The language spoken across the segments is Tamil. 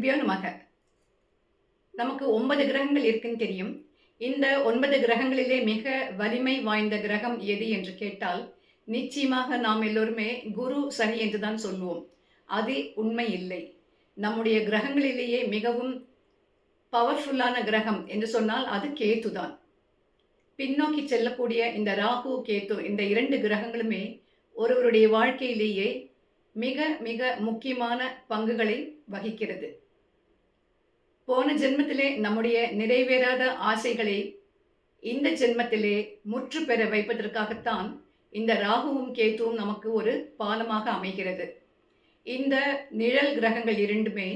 குருபியோ நமக. நமக்கு ஒன்பது கிரகங்கள் இருக்குன்னு தெரியும். இந்த ஒன்பது கிரகங்களிலே மிக வலிமை வாய்ந்த கிரகம் எது என்று கேட்டால் நிச்சயமாக நாம் எல்லோருமே குரு சனி என்று தான் சொல்லுவோம் அது உண்மை இல்லை. நம்முடைய கிரகங்களிலேயே மிகவும் பவர்ஃபுல்லான கிரகம் என்று சொன்னால் அது கேத்து தான் பின்னோக்கி செல்லக்கூடிய இந்த ராகு கேத்து இந்த இரண்டு கிரகங்களுமே ஒருவருடைய வாழ்க்கையிலேயே மிக மிக முக்கியமான பங்குகளை வகிக்கிறது. போன ஜென்மத்திலே நம்முடைய நிறைவேறாத ஆசைகளை இந்த ஜென்மத்திலே முற்று பெற வைப்பதற்காகத்தான் இந்த ராகுவும் கேத்துவும் நமக்கு ஒரு பாலமாக அமைகிறது. இந்த நிழல் கிரகங்கள் இரண்டுமே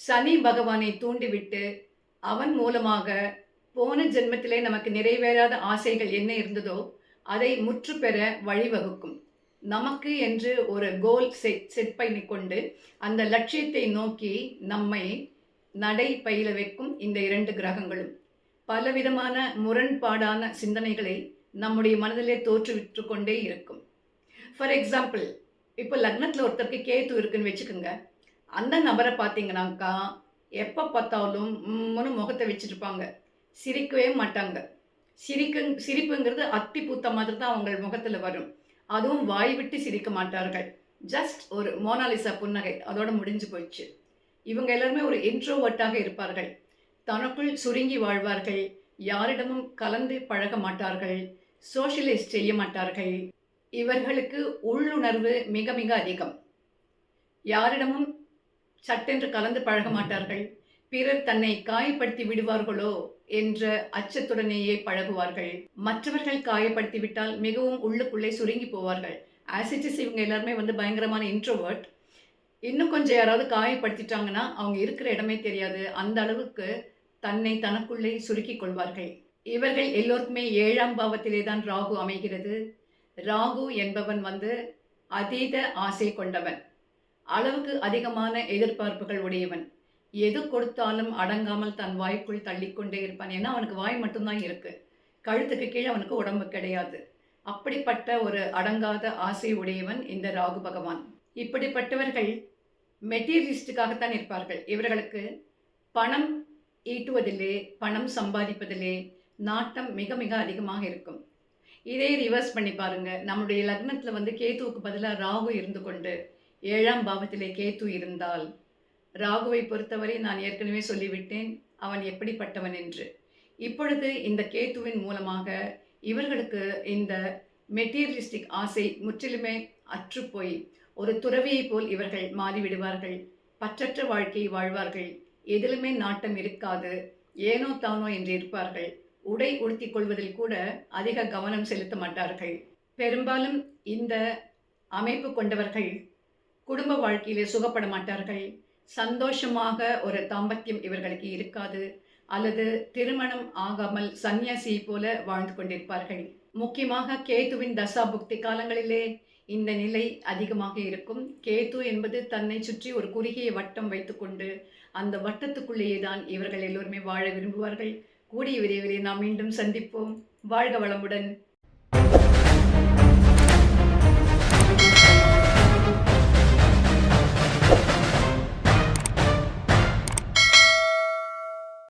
சனி பகவானை தூண்டிவிட்டு அவன் மூலமாக போன ஜென்மத்திலே நமக்கு நிறைவேறாத ஆசைகள் என்ன இருந்ததோ அதை முற்று பெற வழிவகுக்கும். நமக்கு என்று ஒரு கோல் செட் செட் பண்ணி கொண்டு அந்த லட்சியத்தை நோக்கி நம்மை நடை பயில வைக்கும் இந்த இரண்டு கிரகங்களும். பலவிதமான முரண்பாடான சிந்தனைகளை நம்முடைய மனதிலே தோற்றுவிட்டு கொண்டே இருக்கும். ஃபார் எக்ஸாம்பிள் இப்போ லக்னத்தில் ஒருத்தருக்கு கேத்து இருக்குன்னு வச்சுக்கோங்க. அந்த நபரை பார்த்தீங்கன்னாக்கா எப்போ பார்த்தாலும் முன்னு முகத்தை வச்சுருப்பாங்க சிரிக்கவே மாட்டாங்க. சிரிக்கு சிரிப்புங்கிறது அத்தி பூத்த மாதிரி தான் அவங்க முகத்தில் வரும். அதுவும் வாய் விட்டு சிரிக்க மாட்டார்கள். ஜஸ்ட் ஒரு மோனாலிசா புன்னகை. அதோட முடிஞ்சு போயிடுச்சு இவங்க எல்லாருமே ஒரு இன்ட்ரோவர்ட்டாக இருப்பார்கள். தனக்குள் சுருங்கி வாழ்வார்கள். யாரிடமும் கலந்து பழக மாட்டார்கள். சோஷியலைஸ் செய்ய மாட்டார்கள். இவர்களுக்கு உள்ளுணர்வு மிக மிக அதிகம். யாரிடமும் சட்டென்று கலந்து பழக மாட்டார்கள். பிறர் தன்னை காயப்படுத்தி விடுவார்களோ என்ற அச்சத்துடனேயே பழகுவார்கள். மற்றவர்கள் காயப்படுத்தி விட்டால் மிகவும் உள்ளுக்குள்ளே சுருங்கி போவார்கள். ஆசிட்டிஸ் இவங்க எல்லாருமே வந்து பயங்கரமான இன்ட்ரோவர்ட் இன்னும் கொஞ்சம் யாராவது காயப்படுத்திட்டாங்கன்னா அவங்க இருக்கிற இடமே தெரியாது. அந்த அளவுக்கு தன்னை தனக்குள்ளே சுருக்கிக் கொள்வார்கள். இவர்கள் எல்லோருக்குமே ஏழாம் பாவத்திலே தான் ராகு அமைகிறது. ராகு என்பவன் வந்து அதீத ஆசை கொண்டவன். அளவுக்கு அதிகமான எதிர்பார்ப்புகள் உடையவன். எது கொடுத்தாலும் அடங்காமல் தன் வாய்க்குள் தள்ளிக்கொண்டே இருப்பான். ஏன்னா அவனுக்கு வாய் மட்டும்தான் இருக்கு. கழுத்துக்கு கீழே அவனுக்கு உடம்பு கிடையாது. அப்படிப்பட்ட ஒரு அடங்காத ஆசை உடையவன் இந்த ராகு பகவான். இப்படிப்பட்டவர்கள் மெட்டீரியலிஸ்டுக்காகத்தான் இருப்பார்கள். இவர்களுக்கு பணம் ஈட்டுவதிலே பணம் சம்பாதிப்பதிலே நாட்டம் மிக மிக அதிகமாக இருக்கும். இதே ரிவர்ஸ் பண்ணி பாருங்க. நம்முடைய லக்னத்தில் வந்து கேத்துவுக்கு பதிலாக ராகு இருந்து கொண்டு ஏழாம் பாவத்திலே கேத்து இருந்தால் ராகுவை பொறுத்தவரை நான் ஏற்கனவே சொல்லிவிட்டேன் அவன் எப்படிப்பட்டவன் என்று. இப்பொழுது இந்த கேத்துவின் மூலமாக இவர்களுக்கு இந்த மெட்டீரியலிஸ்டிக் ஆசை முற்றிலுமே அற்றுப்போய் ஒரு துறவியைப் போல் இவர்கள் மாறிவிடுவார்கள். பற்றற்ற வாழ்க்கையை வாழ்வார்கள். எதிலுமே நாட்டம் இருக்காது. ஏனோ தானோ என்று இருப்பார்கள். உடை உடுத்திக் கொள்வதில் கூட அதிக கவனம் செலுத்த மாட்டார்கள். பெரும்பாலும் இந்த அமைப்பு கொண்டவர்கள் குடும்ப வாழ்க்கையிலே சுகப்பட மாட்டார்கள். சந்தோஷமாக ஒரு தாம்பத்தியம் இவர்களுக்கு இருக்காது. அல்லது திருமணம் ஆகாமல் சந்நியாசியை போல வாழ்ந்து கொண்டிருப்பார்கள். முக்கியமாக கேதுவின் தசா புக்தி காலங்களிலே இந்த நிலை அதிகமாக இருக்கும். கேது என்பது தன்னை சுற்றி ஒரு குறுகிய வட்டம் வைத்துக்கொண்டு அந்த வட்டத்துக்குள்ளேயே தான் இவர்கள் எல்லோருமே வாழ விரும்புவார்கள். கூடிய விரைவிலே நாம் மீண்டும் சந்திப்போம். வாழ்க வளமுடன்.